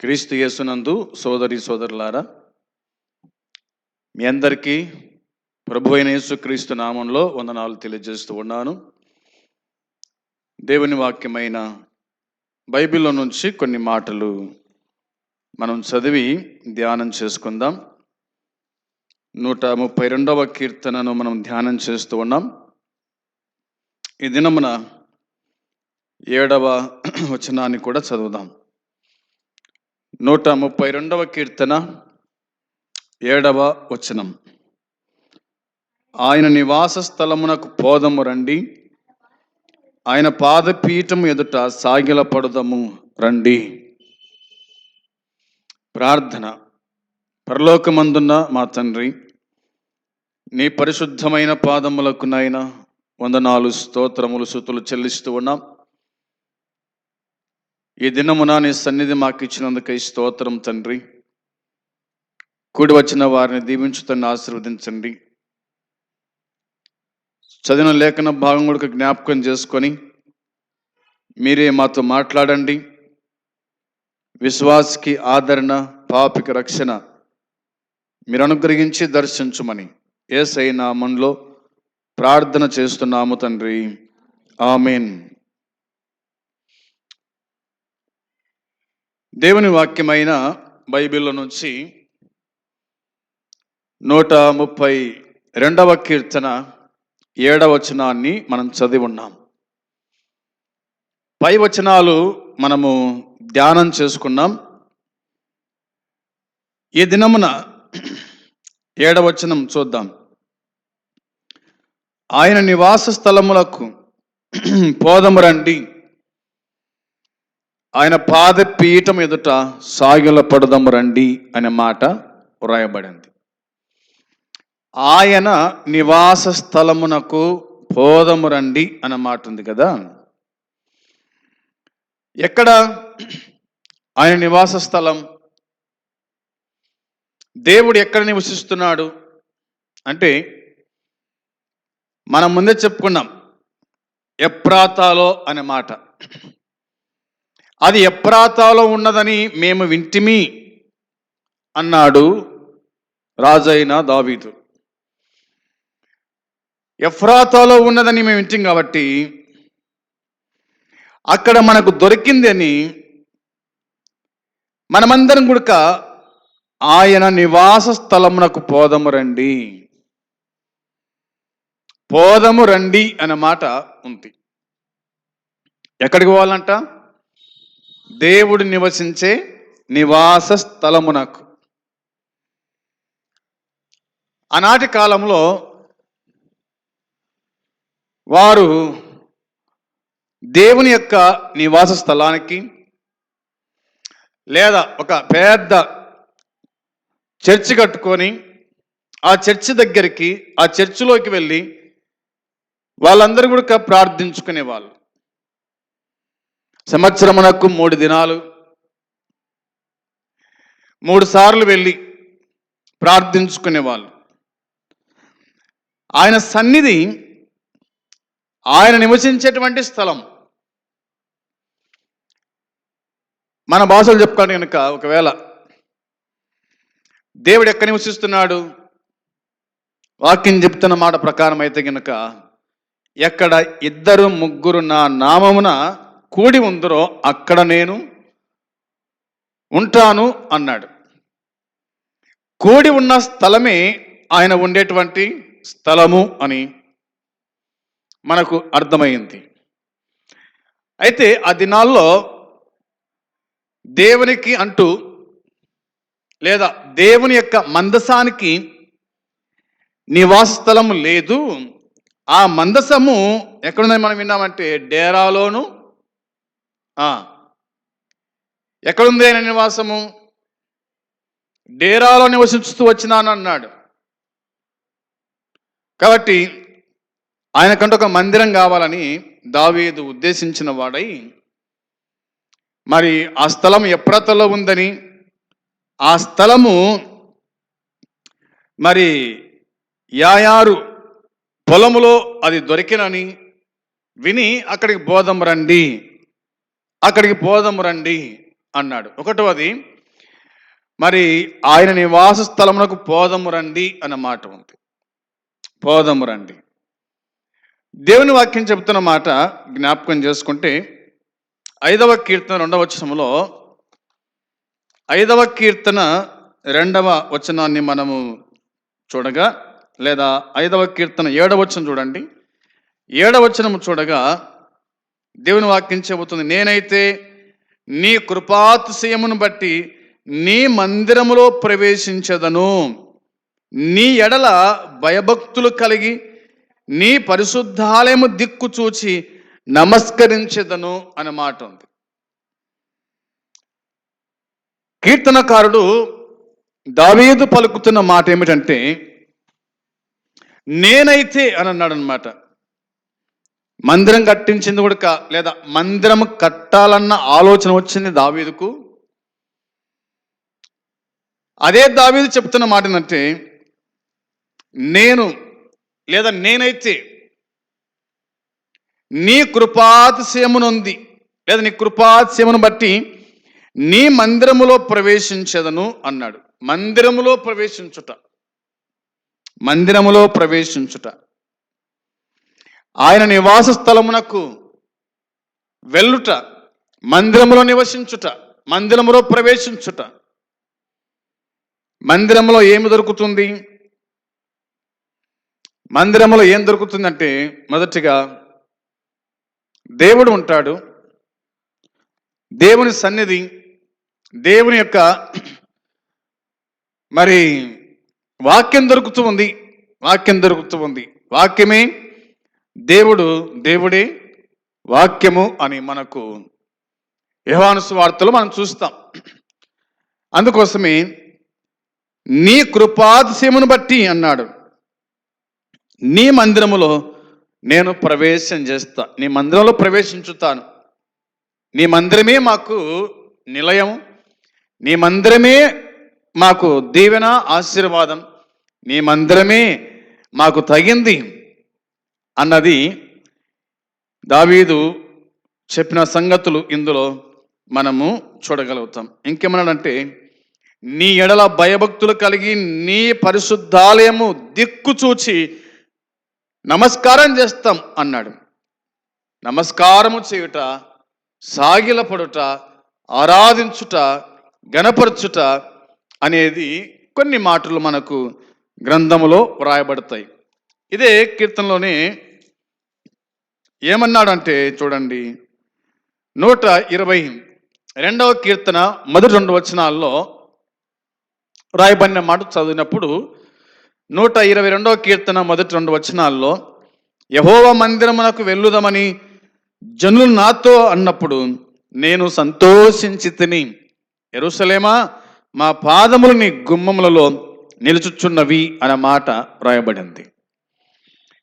క్రీస్తు యేసునందు సోదరి సోదరులారా మీ అందరికీ ప్రభు అయిన యేసుక్రీస్తు నామంలో వందనాలు తెలియజేస్తూ ఉన్నాను. దేవుని వాక్యమైన బైబిల్లో నుంచి కొన్ని మాటలు మనం చదివి ధ్యానం చేసుకుందాం. నూట ముప్పై రెండవ కీర్తనను మనం ధ్యానం చేస్తూ ఉన్నాం. ఈ దినమున ఏడవ వచనాన్ని కూడా చదువుదాం. నూట ముప్పై రెండవ కీర్తన ఏడవ వచనం. ఆయన నివాస స్థలమునకు పోదము రండి. ఆయన పాదపీఠం ఎదుట సాగిల పడదము రండి. ప్రార్థన. పరలోకమందున్న మా తండ్రి నీ పరిశుద్ధమైన పాదములకు నాయన వందనాలు స్తోత్రములు సుతులు చెల్లిస్తూ ఉన్నాం. ఈ దినమున నీ సన్నిధి మాకు ఇచ్చినందుకై స్తోత్రం తండ్రి. కూడి వచ్చిన వారిని దీవించుతని ఆశీర్వదించండి. చదివిన లేఖన భాగం కూడా జ్ఞాపకం చేసుకొని మీరే మాతో మాట్లాడండి. విశ్వాస్కి ఆదరణ పాపికి రక్షణ మీరు అనుగ్రహించి దర్శించుమని ఏసై నామంలో ప్రార్థన చేస్తున్నాము తండ్రి. ఆమెన్. దేవుని వాక్యమైన బైబిల్లో నుంచి నూట ముప్పై రెండవ కీర్తన ఏడవ వచనాన్ని మనం చదివి ఉన్నాం. పై వచనాలు మనము ధ్యానం చేసుకున్నాం. ఈ దినమున ఏడవచనం చూద్దాం. ఆయన నివాస స్థలములకు పోదము రండి. ఆయన పాద పీఠం ఎదుట సాగిల పడదము రండి అనే మాట వ్రాయబడింది. ఆయన నివాస స్థలమునకు పోదము రండి అన్న మాట ఉంది కదా. ఎక్కడ? ఆయన నివాస స్థలం. దేవుడు ఎక్కడ నివసిస్తున్నాడు? అంటే మనం ముందే చెప్పుకున్నాం ఎప్రాతాలో అనే మాట. అది ఎప్రాతాలో ఉన్నదని మేము వింటిమి అన్నాడు రాజైన దావీదు. ఎఫ్రాతాలో ఉన్నదని మేము వింటాం కాబట్టి అక్కడ మనకు దొరికింది అని మనమందరం కూడక ఆయన నివాస స్థలమునకు పోదము రండి. పోదము రండి అనే మాట ఉంది. ఎక్కడికి పోవాలంట? దేవుడు నివసించే నివాస స్థలమునకు. ఆనాటి కాలంలో వారు దేవుని యొక్క నివాస స్థలానికి లేదా ఒక పెద్ద చర్చి కట్టుకొని ఆ చర్చి దగ్గరికి ఆ చర్చిలోకి వెళ్ళి వాళ్ళందరూ కూడా ప్రార్థించుకునే వాళ్ళు సంవత్సరమునకు మూడు దినాలు. మూడు సార్లు వెళ్ళి ప్రార్థించుకునే వాళ్ళు ఆయన సన్నిధి ఆయన నివసించేటువంటి స్థలం. మన భాషలు చెప్పుకోండి కనుక ఒకవేళ. దేవుడు ఎక్కడ నివసిస్తున్నాడు? వాక్యం చెప్తున్న మాట ప్రకారం అయితే కనుక ఎక్కడ ఇద్దరు ముగ్గురు నా నామమున కూడి ఉందరో అక్కడ నేను ఉంటాను అన్నాడు. కూడి ఉన్న స్థలమే ఆయన ఉండేటువంటి స్థలము అని మనకు అర్థమైంది. అయితే ఆ దినాల్లో దేవునికి అంటూ లేదా దేవుని యొక్క మందసానికి నివాస స్థలము లేదు. ఆ మందసము ఎక్కడుందని మనం విన్నామంటే డేరాలోను ఎక్కడుంది ఆయన నివాసము? డేరాలో నివసిస్తూ వచ్చినాను అన్నాడు. కాబట్టి ఆయనకంటే ఒక మందిరం కావాలని దావేదు ఉద్దేశించిన వాడై మరి ఆ స్థలం ఎప్రతలో ఉందని? ఆ స్థలము మరి యాయారు పొలములో అది దొరికినని విని అక్కడికి బోధం రండి. అక్కడికి పోదాము రండి అన్నాడు. ఒకటవది మరి ఆయన నివాస స్థలమునకు పోదము రండి అన్న మాట ఉంది. పోదము రండి. దేవుని వాక్యం చెబుతున్న మాట జ్ఞాపకం చేసుకుంటే ఐదవ కీర్తన రెండవ వచనంలో ఐదవ కీర్తన రెండవ వచనాన్ని మనము చూడగా లేదా ఐదవ కీర్తన ఏడవ వచనం చూడండి. ఏడవ వచనము చూడగా దేవుని వాక్యం చెబుతుంది నేనైతే నీ కృపాతిశయమును బట్టి నీ మందిరములో ప్రవేశించదను. నీ ఎడల భయభక్తులు కలిగి నీ పరిశుద్ధాలయము దిక్కు చూచి నమస్కరించదను అనే మాట ఉంది. కీర్తనకారుడు దావీదు పలుకుతున్న మాట ఏమిటంటే నేనైతే అని అన్నాడు అనమాట మందిరం కట్టించింది కూడా లేదా మందిరం కట్టాలన్న ఆలోచన వచ్చింది దావీదుకు. అదే దావీదు చెప్తున్న మాట ఏంటంటే నేను లేదా నేనైతే నీ కృపాతిశయమునుంది లేదా నీ కృపాతిశయమును బట్టి నీ మందిరములో ప్రవేశించదను అన్నాడు. మందిరములో ప్రవేశించుట. మందిరములో ప్రవేశించుట. ఆయన నివాస స్థలమునకు వెళ్ళుట మందిరములో నివసించుట మందిరములో ప్రవేశించుట. మందిరంలో ఏమి దొరుకుతుంది? మందిరంలో ఏం దొరుకుతుందంటే మొదటిగా దేవుడు ఉంటాడు. దేవుని సన్నిధి దేవుని యొక్క మరి వాక్యం దొరుకుతూ ఉంది వాక్యం దొరుకుతూ ఉంది. వాక్యమే దేవుడు దేవుడే వాక్యము అని మనకు యహానుసు వార్తలు మనం చూస్తాం. అందుకోసమే నీ కృపాతిశయమును బట్టి అన్నాడు. నీ మందిరములో నేను ప్రవేశం చేస్తా. నీ మందిరంలో ప్రవేశించుతాను. నీ మందిరమే మాకు నిలయం నీ మందిరమే మాకు దీవెన ఆశీర్వాదం. నీ మందిరమే మాకు తగింది. అన్నది దావీదు చెప్పిన సంగతులు ఇందులో మనము చూడగలుగుతాం. ఇంకేమన్నాడంటే నీ ఎడల భయభక్తులు కలిగి నీ పరిశుద్ధాలయము దిక్కు చూచి నమస్కారం చేస్తాం అన్నాడు. నమస్కారము చేయుట సాగిలపడుట ఆరాధించుట గణపరచుట అనేది కొన్ని మాటలు మనకు గ్రంథములో వ్రాయబడతాయి. ఇదే కీర్తనలోనే ఏమన్నాడంటే చూడండి నూట ఇరవై రెండవ కీర్తన మొదటి రెండు వచనాల్లో రాయబడిన మాట చదివినప్పుడు నూట ఇరవై రెండవ కీర్తన మొదటి రెండు వచనాల్లో యహోవ మందిరమునకు వెళ్ళుదామని జనులు నాతో అన్నప్పుడు నేను సంతోషించి తిని ఎరుసలేమా మా పాదములు నీ గుమ్మములలో నిలుచుచున్నవి అనే మాట రాయబడింది.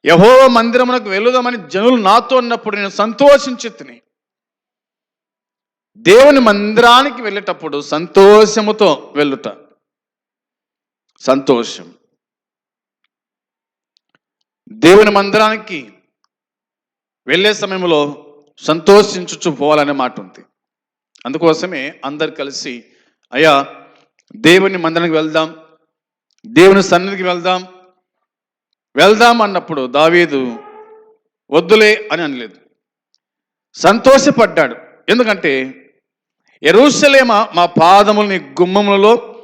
యహోవ మందిరమునకు వెళ్ళుదామని జనులు నాతో ఉన్నప్పుడు నేను సంతోషించి తిని దేవుని మందిరానికి వెళ్ళేటప్పుడు సంతోషముతో వెళ్ళుట సంతోషం. దేవుని మందిరానికి వెళ్ళే సమయంలో సంతోషించుచు పోవాలనే మాట ఉంది. అందుకోసమే అందరు కలిసి అయ్యా దేవుని మందిరానికి వెళ్దాం దేవుని సన్నిధికి వెళ్దాం వెళ్దాం అన్నప్పుడు దావీదు వద్దులే అని అనలేదు. సంతోషపడ్డాడు. ఎందుకంటే ఎరుసలేమ మా పాదములు నీ గుమ్మములలో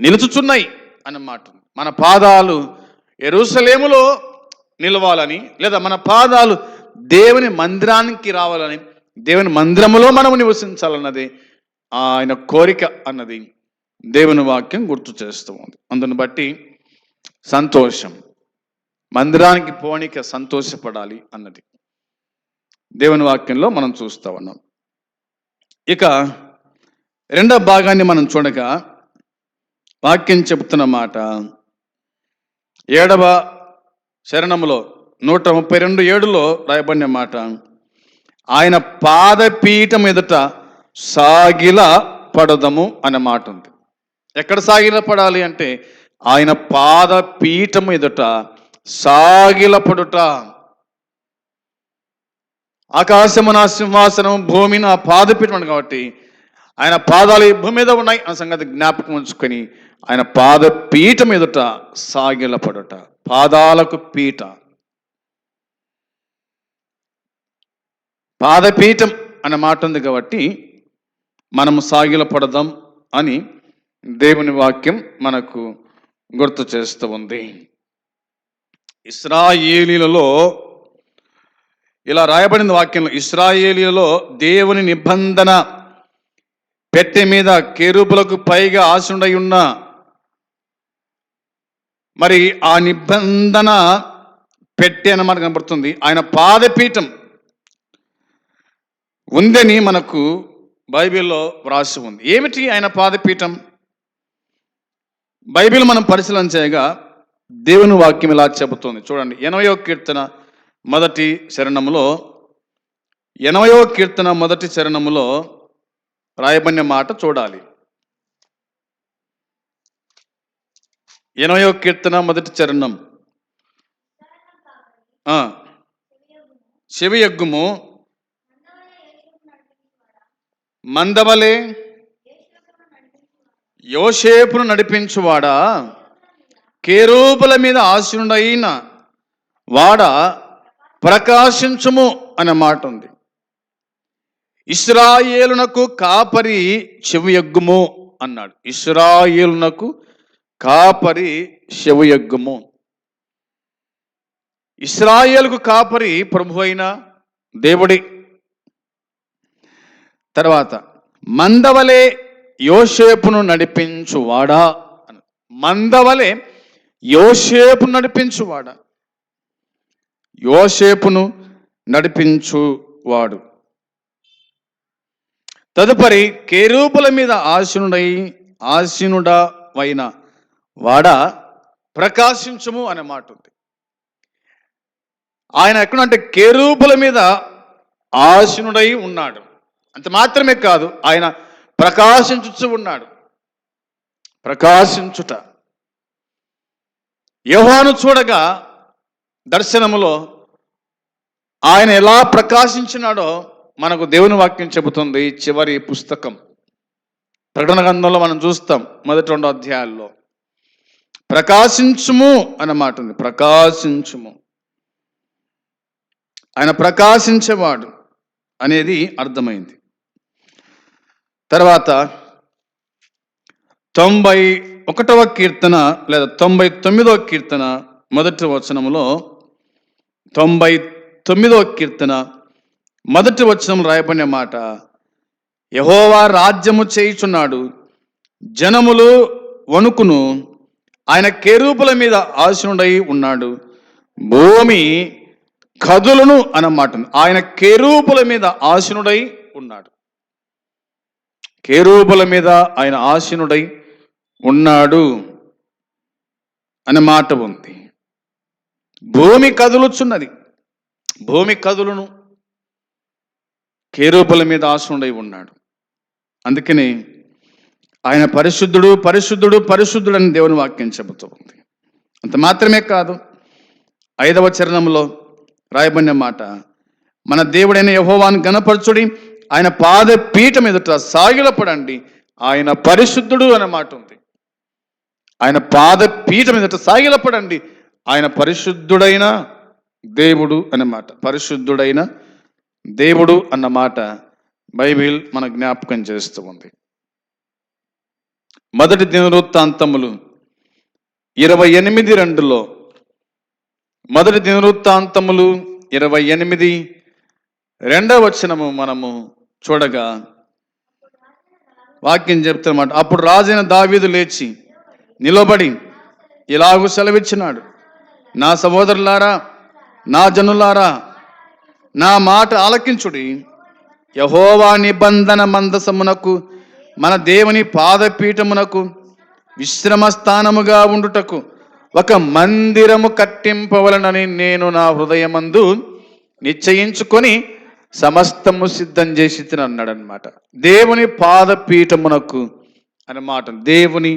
నిలుచుచున్నాయి అన్నమాట మన పాదాలు ఎరుసలేములో నిలవాలని లేదా మన పాదాలు దేవుని మందిరానికి రావాలని దేవుని మందిరములో మనము నివసించాలన్నది ఆయన కోరిక అన్నది దేవుని వాక్యం గుర్తు చేస్తూ ఉంది. అందును బట్టి సంతోషం. మందిరానికి పోనీక సంతోషపడాలి అన్నది. దేవుని వాక్యంలో మనం చూస్తూ ఉన్నాం. ఇక రెండవ భాగాన్ని మనం చూడగా వాక్యం చెబుతున్న మాట ఏడవ శరణములో నూట ముప్పై రెండు ఏడులో రాయబడిన మాట ఆయన పాదపీఠం ఎదుట సాగిల పడదము అనే మాట ఉంది. ఎక్కడ సాగిల పడాలి అంటే ఆయన పాదపీఠం ఎదుట సాగిలపడుట. ఆకాశము నా సింహాసనం భూమి నా పాదపీఠం కాబట్టి ఆయన పాదాలు ఈ భూమి మీద ఉన్నాయి అన్న సంగతి జ్ఞాపకం ఉంచుకొని ఆయన పాద పీఠం ఎదుట సాగిలపడుట. పాదాలకు పీఠ. పాదపీఠం అనే మాట ఉంది కాబట్టి మనము సాగిలపడదాం అని దేవుని వాక్యం మనకు గుర్తు చేస్తూ ఉంది. ఇస్రాయేలీలలో ఇలా రాయబడిన వాక్యంలో ఇస్రాయేలీలలో దేవుని నిబంధన పెట్టె మీద కేరుపులకు పైగా ఆశుండై ఉన్న మరి ఆ నిబంధన పెట్టె అని మనకు కనబడుతుంది. ఆయన పాదపీఠం ఉందని మనకు బైబిల్లో వ్రాసి ఉంది. ఏమిటి ఆయన పాదపీఠం? బైబిల్ మనం పరిశీలన చేయగా దేవుని వాక్యం ఇలా చెబుతుంది. చూడండి ఎనభయో కీర్తన మొదటి శరణములో ఎనభయో కీర్తన మొదటి శరణములో రాయబడిన మాట చూడాలి. ఎనభయో కీర్తన మొదటి చరణం. ఆ, మందవలే యోషేపును నడిపించువాడా? కేరూపుల మీద ఆశనుడైన వాడ ప్రకాశించుము అనే మాట ఉంది. ఇస్రాయేలునకు కాపరి చెవియగ్గుము అన్నాడు. ఇస్రాయేలునకు కాపరి చెవియగ్గుము. ఇస్రాయేలుకు కాపరి ప్రభు అయిన దేవుడి. తర్వాత మందవలే యోషేపును నడిపించువాడా అని మందవలే యోసేపు నడిపించువాడ. యోషేపును నడిపించువాడు. తదుపరి కేరూపుల మీద ఆశనుడై ఆశీనుడవైన వాడ ప్రకాశించుము అనే మాట ఉంది ఆయన ఎక్కడంటే కేరూపుల మీద ఆశనుడై ఉన్నాడు. అంత మాత్రమే కాదు ఆయన ప్రకాశించుచు ఉన్నాడు. ప్రకాశించుట. యోహాను చూడగా దర్శనములో ఆయన ఎలా ప్రకాశించినాడో మనకు దేవుని వాక్యం చెబుతుంది చివరి పుస్తకం. ప్రకటన గ్రంథంలో మనం చూస్తాం మొదటి రెండు అధ్యాయాల్లో. ప్రకాశించుము అన్నమాట ఉంది. ప్రకాశించుము. ఆయన ప్రకాశించేవాడు అనేది అర్థమైంది. తర్వాత తొంభై ఒకటవ కీర్తన లేదా తొంభై తొమ్మిదవ కీర్తన మొదటి వచనములో తొంభై తొమ్మిదవ కీర్తన మొదటి వచనం రాయబడిన మాట యహోవా రాజ్యము చేయుచున్నాడు జనములు వణుకును ఆయన కేరూపుల మీద ఆశనుడై ఉన్నాడు భూమి కదులను అన్నమాట. ఆయన కేరూపుల మీద ఆశనుడై ఉన్నాడు. కేరూపుల మీద ఆయన ఆశనుడై ఉన్నాడు అనే మాట ఉంది. భూమి కదులుచున్నది. భూమి కదులును కేరూపుల మీద ఆసనుడై ఉన్నాడు. అందుకని ఆయన పరిశుద్ధుడు పరిశుద్ధుడు పరిశుద్ధుడు అని దేవుని వాక్యం చెబుతూ ఉంది. అంత మాత్రమే కాదు ఐదవ చరణంలో రాయబడిన మాట మన దేవుడైన యహోవాన్ గణపరచుడి ఆయన పాద పీఠం ఎదుట సాగిలపడండి ఆయన పరిశుద్ధుడు అనే మాట ఉంది. ఆయన పాద పీఠం మీద సాగిలపడండి. ఆయన పరిశుద్ధుడైన దేవుడు అన్నమాట పరిశుద్ధుడైన దేవుడు అన్నమాట బైబిల్ మన జ్ఞాపకం చేస్తూ ఉంది. మొదటి దినవృత్తాంతములు ఇరవై ఎనిమిది రెండులో. మొదటి దినవృత్తాంతములు ఇరవై ఎనిమిది రెండవ వచనము మనము చూడగా వాక్యం చెప్తున్నమాట. అప్పుడు రాజైన దావీదు లేచి నిలబడి ఇలాగూ సెలవిచ్చినాడు. నా సహోదరులారా నా జనులారా నా మాట ఆలకించుడి. యహోవా నిబంధన మందసమునకు మన దేవుని పాదపీఠమునకు విశ్రమ స్థానముగా ఉండుటకు ఒక మందిరము కట్టింపవలనని నేను నా హృదయమందు నిశ్చయించుకొని సమస్తము సిద్ధం చేసి అన్నాడనమాట దేవుని పాదపీఠమునకు అన్నమాట. దేవుని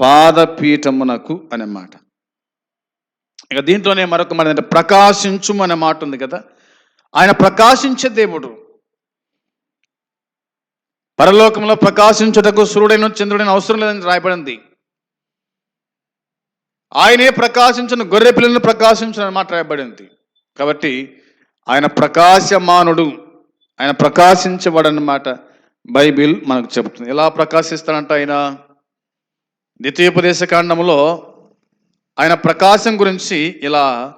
పాదపీఠమునకు అనే మాట ఇక దీంట్లోనే మరొక మాట అంటే ప్రకాశించుము అనే మాట ఉంది కదా ఆయన ప్రకాశించే దేవుడు. పరలోకంలో ప్రకాశించుటకు సూర్యుడైన చంద్రుడైన అవసరం లేదని రాయబడింది. ఆయనే ప్రకాశించిన గొర్రె పిల్లలను ప్రకాశించిన మాట రాయబడింది. కాబట్టి ఆయన ప్రకాశమానుడు ఆయన ప్రకాశించబడనమాట బైబిల్ మనకు చెబుతుంది. ఎలా ప్రకాశిస్తాడంట ఆయన? ద్వితీయోపదేశ కాండంలో ఆయన ప్రకాశం గురించి ఇలా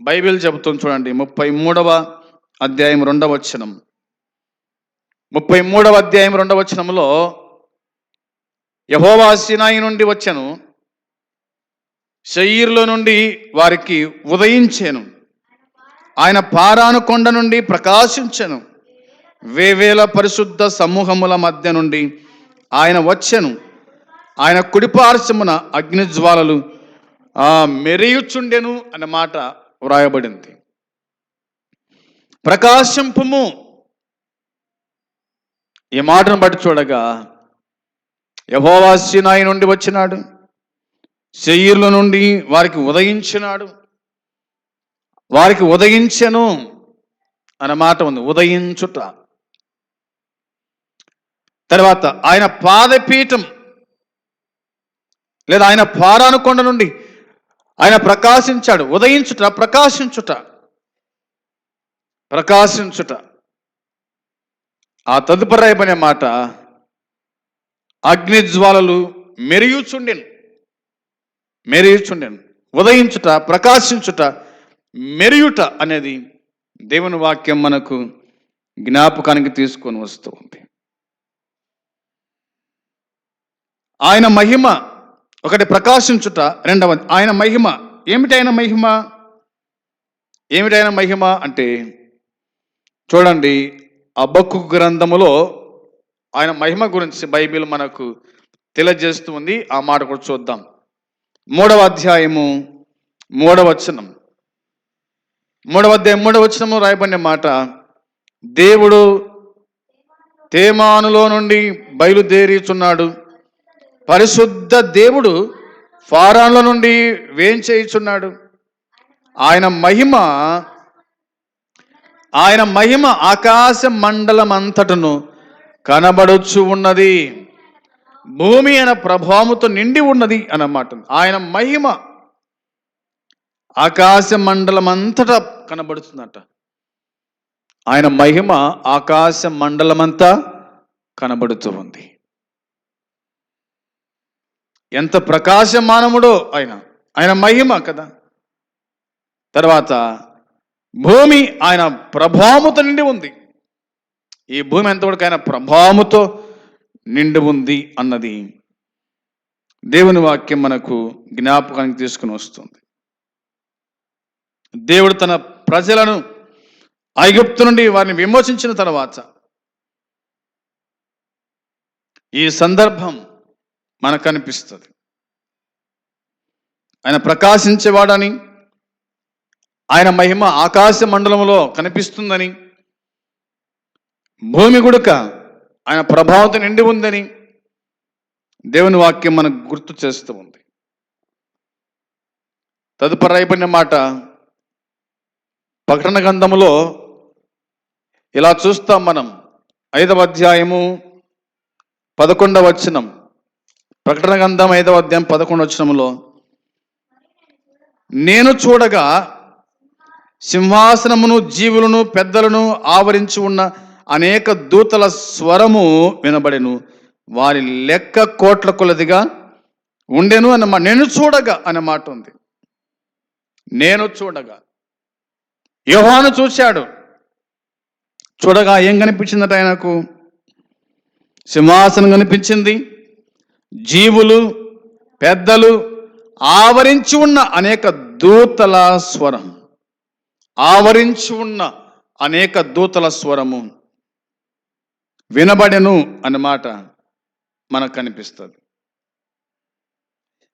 బైబిల్ చెబుతుంది చూడండి. ముప్పై మూడవ అధ్యాయం రెండవ వచనం. ముప్పై మూడవ అధ్యాయం రెండవ వచనంలో యహోవా సినాయి నుండి వచ్చాను. శయీర్లో నుండి వారికి ఉదయించాను. ఆయన పారాను కొండ నుండి ప్రకాశించెను. వేవేల పరిశుద్ధ సమూహముల మధ్య నుండి ఆయన వచ్చాను. ఆయన కుడిపార్శ్వమున అగ్నిజ్వాలలు ఆ మెరియుచుండెను అన్న మాట వ్రాయబడింది. ప్రకాశింపము. ఈ మాటను బట్టి చూడగా యహోవాస్యనాయి నుండి వచ్చినాడు శయ్యుల నుండి వారికి ఉదయించినాడు వారికి ఉదయించెను అన్న మాట ఉంది ఉదయించుట. తర్వాత ఆయన పాదపీఠం లేదా ఆయన పారానుకొండ నుండి ఆయన ప్రకాశించాడు ఉదయించుట ప్రకాశించుట. ప్రకాశించుట. ఆ తదుపరి అయిపోయిన మాట అగ్నిజ్వాలలు మెరియుచుండెను. మెరియుచుండెను. ఉదయించుట ప్రకాశించుట మెరియుట అనేది దేవుని వాక్యం మనకు జ్ఞాపకానికి తీసుకొని వస్తూ ఉంది. ఆయన మహిమ ఒకటి ప్రకాశించుట రెండవది ఆయన మహిమ. ఏమిటైన మహిమ? ఏమిటైన మహిమ అంటే చూడండి అబ్బక్కు గ్రంథములో ఆయన మహిమ గురించి బైబిల్ మనకు తెలియజేస్తూ ఉంది. ఆ మాట కూడా చూద్దాం. మూడవ అధ్యాయము మూడవ వచనం. మూడవ అధ్యాయం మూడవ వచనము రాయబడిన మాట దేవుడు తేమానులో నుండి బయలుదేరిచున్నాడు. పరిశుద్ధ దేవుడు ఫారాన్ల నుండి వేంచేయుచున్నాడు ఆయన మహిమ ఆయన మహిమ ఆకాశ మండలం అంతటను కనబడుచు ఉన్నది. భూమి అయిన ప్రభావముతో నిండి ఉన్నది అన్నమాట ఆయన మహిమ ఆకాశ మండలం అంతటా కనబడుతుందట ఆయన మహిమ ఆకాశ మండలమంతా కనబడుతూ ఉంది. ఎంత ప్రకాశమానముడో ఆయన. ఆయన మహిమ కదా. తర్వాత భూమి ఆయన ప్రభావముతో నిండి ఉంది. ఈ భూమి ఎంతవరకు ఆయన ప్రభావముతో నిండి ఉంది అన్నది దేవుని వాక్యం మనకు జ్ఞాపకానికి తీసుకుని వస్తుంది. దేవుడు తన ప్రజలను ఐగుప్తు నుండి వారిని విమోచించిన తర్వాత ఈ సందర్భం మనకు అనిపిస్తుంది ఆయన ప్రకాశించేవాడని ఆయన మహిమ ఆకాశ మండలంలో కనిపిస్తుందని భూమి గుడుక ఆయన ప్రభావంతో నిండి ఉందని దేవుని వాక్యం మనకు గుర్తు చేస్తూ ఉంది. తదుపరి అయిపోయిన మాట ప్రకటన గంధములో ఇలా చూస్తాం మనం. ఐదవ అధ్యాయము పదకొండవ వచనం. ప్రకటన గ్రంథం ఐదవ అధ్యాయం పదకొండు వచ్చినములో నేను చూడగా సింహాసనమును జీవులను పెద్దలను ఆవరించి ఉన్న అనేక దూతల స్వరము వినబడెను. వారి లెక్క కోట్ల కొలదిగా ఉండెను అన్నమా నేను చూడగా అనే మాట ఉంది. నేను చూడగా. యోహాను చూశాడు. చూడగా ఏం కనిపించిందట ఆయనకు? సింహాసనం కనిపించింది. జీవులు పెద్దలు ఆవరించి ఉన్న అనేక దూతల స్వరం. ఆవరించి ఉన్న అనేక దూతల స్వరము వినబడెను అన్నమాట మనకు కనిపిస్తుంది.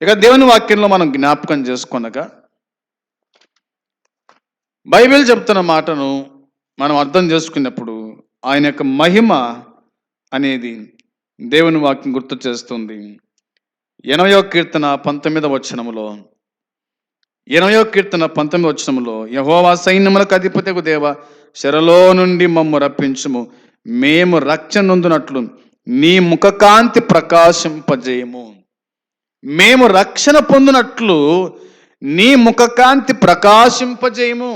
ఇక దేవుని వాక్యంలో మనం జ్ఞాపకం చేసుకొనగా బైబిల్ చెప్తున్న మాటను మనం అర్థం చేసుకున్నప్పుడు ఆయన యొక్క మహిమ అనేది దేవుని వాక్యం గుర్తు చేస్తుంది. ఎనభయో కీర్తన పంతొమ్మిదవ వచనములో ఎనభయో కీర్తన పంతొమ్మిది వచనములో యహోవా సైన్యములకు అధిపతికు దేవ శరలో నుండి మమ్ము రప్పించుము. మేము రక్షణ నొందునట్లు నీ ముఖకాంతి ప్రకాశింపజేయము. మేము రక్షణ పొందినట్లు నీ ముఖకాంతి ప్రకాశింపజేయము.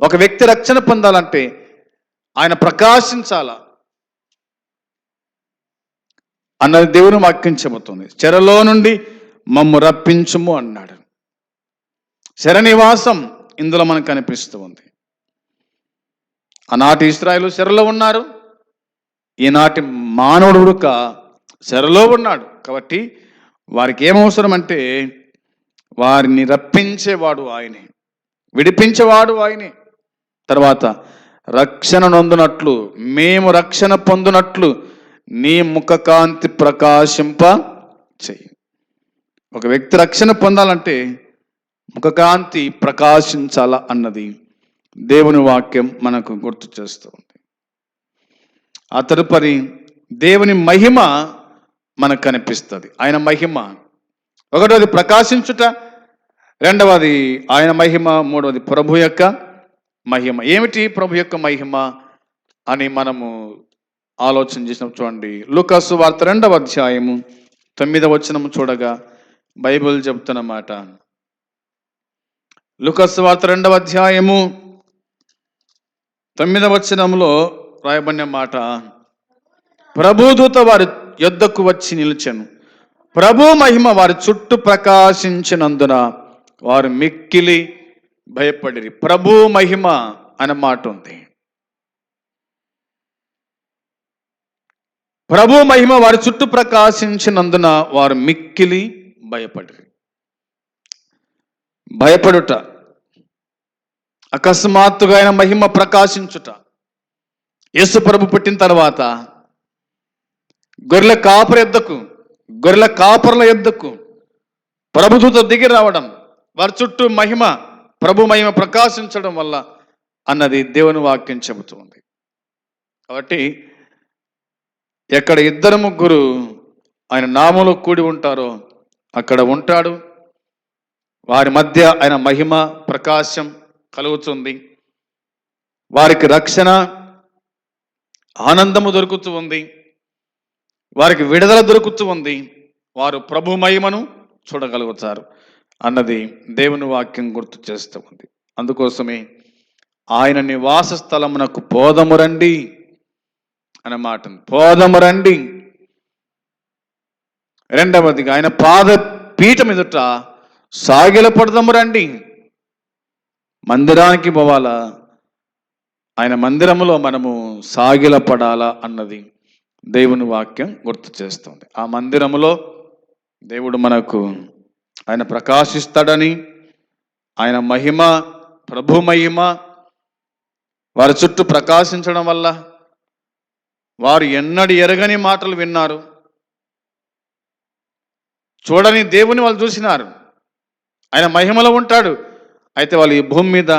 ఒక వ్యక్తి రక్షణ పొందాలంటే ఆయన ప్రకాశించాలా? అన్నది దేవుని వాక్యం చెబుతుంది. చెరలో నుండి మమ్ము రప్పించుము అన్నాడు. శర నివాసం ఇందులో మనకు కనిపిస్తూ ఉంది. ఆనాటి ఇస్రాయలు శరలో ఉన్నారు. ఈనాటి మానవుడు ఉడక శరలో ఉన్నాడు. కాబట్టి వారికి ఏమవసరం అంటే వారిని రప్పించేవాడు ఆయనే. విడిపించేవాడు ఆయనే. తర్వాత రక్షణ నొందునట్లు మేము రక్షణ పొందునట్లు నీ ముఖకాంతి ప్రకాశింప చెయ్యి. ఒక వ్యక్తి రక్షణ పొందాలంటే ముఖకాంతి ప్రకాశించాల అన్నది దేవుని వాక్యం మనకు గుర్తు చేస్తూ ఉంది ఆ తదుపరి దేవుని మహిమ మనకు కనిపిస్తుంది. ఆయన మహిమ. ఒకటోది ప్రకాశించుట రెండవది ఆయన మహిమ మూడవది ప్రభు యొక్క మహిమ. ఏమిటి ప్రభు యొక్క మహిమ అని మనము ఆలోచన చేసినప్పుడు చూడండి. లూకాసు వార్త రెండవ అధ్యాయము తొమ్మిదవ వచనము చూడగా బైబిల్ చెబుతున్నమాట లూకాసు వార్త రెండవ అధ్యాయము తొమ్మిదవ వచనంలో రాయబడిన మాట. ప్రభుదూత వారి యొద్దకు వచ్చి నిలిచాను. ప్రభు మహిమ వారి చుట్టూ ప్రకాశించినందున వారు మిక్కిలి భయపడిరి. ప్రభు మహిమ అనే మాట ఉంది. ప్రభు మహిమ వారి చుట్టూ ప్రకాశించినందున వారు మిక్కిలి భయపడరు. భయపడుట అకస్మాత్తుగా ఆయన మహిమ ప్రకాశించుట. యేసు ప్రభు పుట్టిన తర్వాత గొర్రెల కాపర ఎద్దకు గొర్రెల కాపర్ల ఎద్దకు ప్రభుత్వతో దిగి రావడం వారి చుట్టూ మహిమ ప్రభు మహిమ ప్రకాశించడం వల్ల అన్నది దేవుని వాక్యం చెబుతుంది కాబట్టి ఎక్కడ ఇద్దరు ముగ్గురు ఆయన నామలో కూడి ఉంటారో అక్కడ ఉంటాడు. వారి మధ్య ఆయన మహిమ ప్రకాశం కలుగుతుంది. వారికి రక్షణ ఆనందము దొరుకుతూ ఉంది. వారికి విడుదల దొరుకుతూ ఉంది. వారు ప్రభు మహిమను చూడగలుగుతారు అన్నది దేవుని వాక్యం గుర్తు చేస్తూ ఉంది. అందుకోసమే ఆయన నివాస స్థలమునకు పోదము రండి. అనే మాట పోదము రండి. రెండవదిగా ఆయన పాద పీఠం ఎదుట సాగిల పడదము రండి. మందిరానికి పోవాలా? ఆయన మందిరములో మనము సాగిల పడాలా అన్నది దేవుని వాక్యం గుర్తు చేస్తుంది. ఆ మందిరములో దేవుడు మనకు ఆయన ప్రకాశిస్తాడని ఆయన మహిమ ప్రభు మహిమ వారి చుట్టూ ప్రకాశించడం వల్ల వారు ఎన్నడి ఎరగని మాటలు విన్నారు. చూడని దేవుని వాళ్ళు చూసినారు. ఆయన మహిమలో ఉంటాడు. అయితే వాళ్ళు ఈ భూమి మీద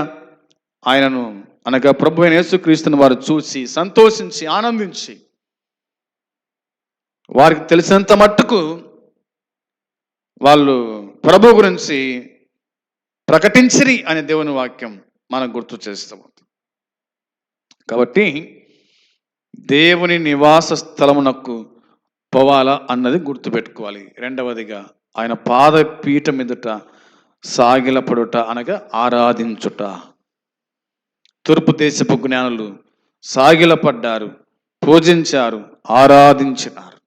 ఆయనను అనగా ప్రభు అయిన యేసుక్రీస్తుని వారు చూసి సంతోషించి ఆనందించి వారికి తెలిసినంత మట్టుకు వాళ్ళు ప్రభు గురించి ప్రకటించిరి అనే దేవుని వాక్యం మనకు గుర్తు చేస్తాం కాబట్టి దేవుని నివాస స్థలమునకు పోవాలా అన్నది గుర్తుపెట్టుకోవాలి. రెండవదిగా ఆయన పాద పీఠం ఎదుట సాగిలపడుట అనగా ఆరాధించుట. తూర్పు దేశపు జ్ఞానులు సాగిలపడ్డారు పూజించారు ఆరాధించినారు.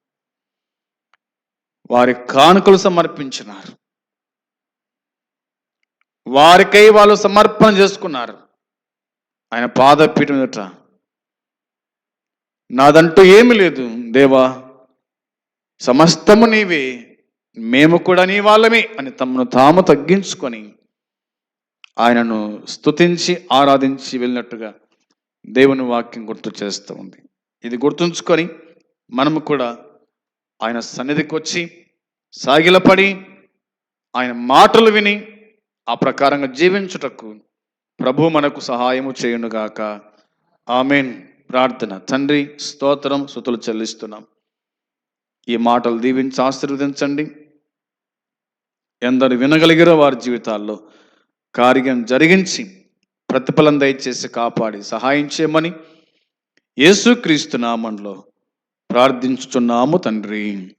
వారి కానుకలు సమర్పించినారు. వారికై వాళ్ళు సమర్పణ చేసుకున్నారు. ఆయన పాదపీఠం ఎదుట నాదంటూ ఏమి లేదు దేవా. సమస్తము నీవే మేము కూడా నీ వాళ్ళమే అని తమను తాము తగ్గించుకొని ఆయనను స్తుతించి ఆరాధించి వెళ్ళినట్టుగా దేవుని వాక్యం గుర్తు చేస్తూ ఉంది. ఇది గుర్తుంచుకొని మనము కూడా ఆయన సన్నిధికి వచ్చి సాగిలపడి ఆయన మాటలు విని ఆ ప్రకారంగా జీవించుటకు ప్రభు మనకు సహాయము చేయునుగాక. ఆమెన్. ప్రార్థన. తండ్రి స్తోత్రం సుతులు చెల్లిస్తున్నాం. ఈ మాటలు దీవించి ఆశీర్వదించండి. ఎందరు వినగలిగిరో వారి జీవితాల్లో కార్యం జరిగించి ప్రతిఫలం దయచేసి కాపాడి సహాయం చేయమని యేసుక్రీస్తు నామంలో ప్రార్థించుచున్నాము తండ్రి.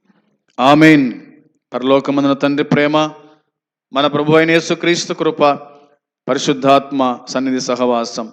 ఆమెన్. పరలోకమందున తండ్రి ప్రేమ మన ప్రభు అయిన యేసుక్రీస్తు కృప పరిశుద్ధాత్మ సన్నిధి సహవాసం